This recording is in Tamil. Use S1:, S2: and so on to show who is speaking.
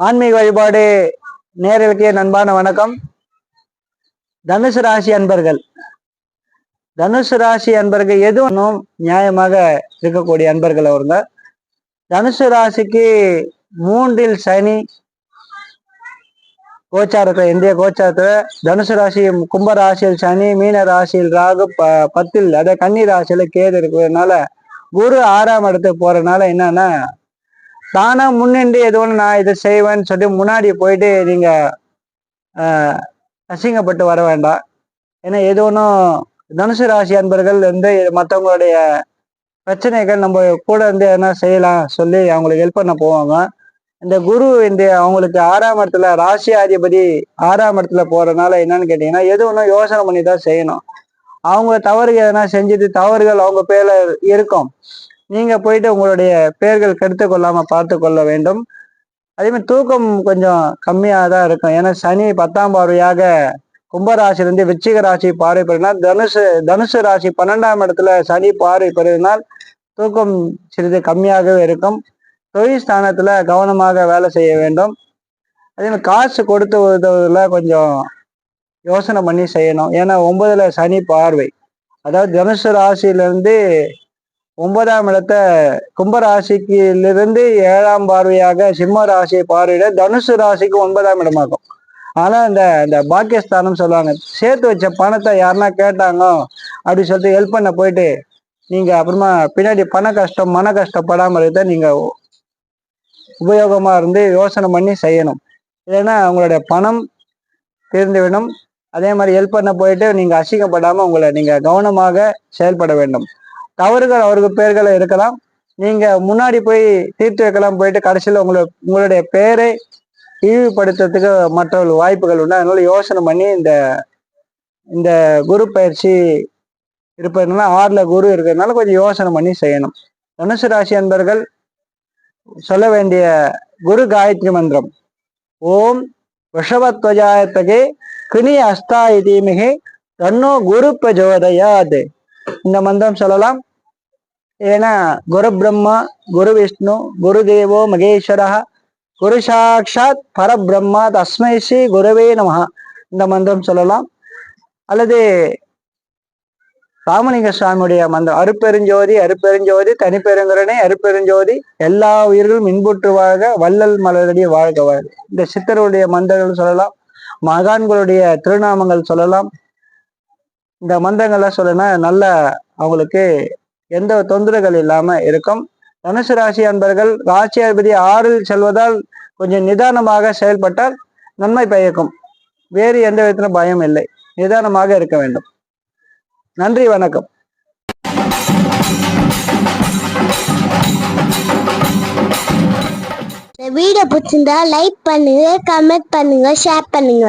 S1: ஆன்மீக வழிபாடு நேர்களுக்கு நண்பான அன்பான வணக்கம். தனுசு ராசி அன்பர்கள். தனுசு ராசி அன்பர்கள் எதுவும் நியாயமாக இருக்கக்கூடிய அன்பர்கள் அவருங்க. தனுசு ராசிக்கு மூன்றில் சனி கோச்சாரத்தில் இந்திய கோச்சாரத்தில் தனுசு ராசி கும்ப ராசியில் சனி மீன ராசியில் ராகு ப பத்தில் அதாவது கன்னி ராசியில் கேது இருக்கிறதுனால குரு ஆறாம் இடத்துக்கு போறதுனால என்னன்னா தானா முன்னின்று எது ஒன்று நான் இதை செய்வேன்னு சொல்லி முன்னாடி போயிட்டு நீங்க அசிங்கப்பட்டு வர வேண்டாம். ஏன்னா எது ஒன்றும் தனுசு ராசி அன்பர்கள் வந்து மற்றவங்களுடைய பிரச்சனைகள் நம்ம கூட இருந்து எதனா செய்யலாம் சொல்லி அவங்களுக்கு ஹெல்ப் பண்ண போவாங்க. இந்த குரு இந்த அவங்களுக்கு ஆறாம் இடத்துல ராசி அதிபதி ஆறாம் இடத்துல போறதுனால என்னன்னு கேட்டீங்கன்னா எது ஒன்றும் யோசனை பண்ணி தான் செய்யணும். அவங்க தவறுகள் எதனா செஞ்சது தவறுகள் அவங்க பேர்ல இருக்கும். நீங்க போயிட்டு உங்களுடைய பெயர்கள் கெடுத்து கொள்ளாம பார்த்து கொள்ள வேண்டும். அதே மாதிரி தூக்கம் கொஞ்சம் கம்மியாக தான் இருக்கும். ஏன்னா சனி பத்தாம் பார்வையாக கும்பராசிலிருந்து விச்சிக ராசி பார்வை பெறுனால் தனுசு தனுசு ராசி பன்னெண்டாம் இடத்துல சனி பார்வை பெறுவதனால் தூக்கம் சிறிது கம்மியாகவே இருக்கும். தொழில் ஸ்தானத்தில் கவனமாக வேலை செய்ய வேண்டும். அதே மாதிரி காசு கொடுத்து உதவுறதுல கொஞ்சம் யோசனை பண்ணி செய்யணும். ஏன்னா ஒன்பதுல சனி பார்வை. அதாவது தனுசு ராசியிலிருந்து ஒன்பதாம் இடத்த கும்பராசிக்கிலிருந்து ஏழாம் பார்வையாக சிம்ம ராசியை பார்வையிட தனுசு ராசிக்கு ஒன்பதாம் இடமாகும். ஆனா இந்த இந்த பாக்கியஸ்தானம் சொல்லுவாங்க சேர்த்து வச்ச பணத்தை யாருன்னா கேட்டாங்க அப்படி சொல்லிட்டு ஹெல்ப் பண்ண போயிட்டு நீங்க அப்புறமா பின்னாடி பண கஷ்டம் மன கஷ்டப்படாம இருக்க நீங்க உபயோகமா இருந்து யோசனை பண்ணி செய்யணும். இல்லைன்னா உங்களுடைய பணம் தீர்ந்துவிடும் அதே மாதிரி ஹெல்ப் பண்ண போயிட்டு நீங்க அசிங்கப்படாம உங்களை நீங்க கவனமாக செயல்பட வேண்டும். தவறுகள் அவருக்கு பெயர்களை இருக்கலாம். நீங்க முன்னாடி போய் தீர்த்து வைக்கலாம் போயிட்டு கடைசியில் உங்களை உங்களுடைய பெயரை இழிவுபடுத்துறதுக்கு மற்றவர்கள் வாய்ப்புகள் உண்டு. அதனால யோசனை பண்ணி இந்த இந்த குரு பயிற்சி இருப்பதுனால ஆறுல குரு இருக்கிறதுனால கொஞ்சம் யோசனை பண்ணி செய்யணும். தனுசு ராசி அன்பர்கள் சொல்ல வேண்டிய குரு காயத்ரி மந்திரம். ஓம் விஷவத்வஜாயத்தகே கிணி அஸ்தாய தீமிகே தன்னோ குரு பிரஜோதயாத். இந்த மந்திரம் சொல்லலாம். ஏன்னா குரு பிரம்மா குரு விஷ்ணு குரு தேவோ மகேஸ்வர குரு சாட்சாத் பரபிரம்மா தஸ்மை ஸ்ரீ குருவே நம இந்த மந்திரம் சொல்லலாம். அல்லது ராமலிங்க சுவாமியுடைய மந்திரம் அருப்பெருஞ்சோதி அருப்பெருஞ்சோதி தனிப்பெருங்கரணை அருப்பெருஞ்சோதி எல்லா உயிர்களும் இன்புற்று வாழ்க வள்ளல் மலரடி வாழ்க வாழ்க. இந்த சித்தருடைய மந்திரங்கள் சொல்லலாம். மகான்களுடைய திருநாமங்கள் சொல்லலாம். இந்த மந்திரங்கள்லாம் சொல்லனா நல்ல அவங்களுக்கு எந்த தொந்தரவுகள் இல்லாம இருக்கும். தனுசு ராசி அன்பர்கள் ராசி அதிபதி ஆறில் செல்வதால் கொஞ்சம் நிதானமாக செயல்பட்டால் நன்மை பயக்கும். வேறு எந்த விதத்திலும் பயம் இல்லை. நிதானமாக இருக்க வேண்டும். நன்றி வணக்கம்.
S2: இந்த வீடியோ பிடிச்சிருந்தா லைக் பண்ணுங்க கமெண்ட் பண்ணுங்க ஷேர் பண்ணுங்க.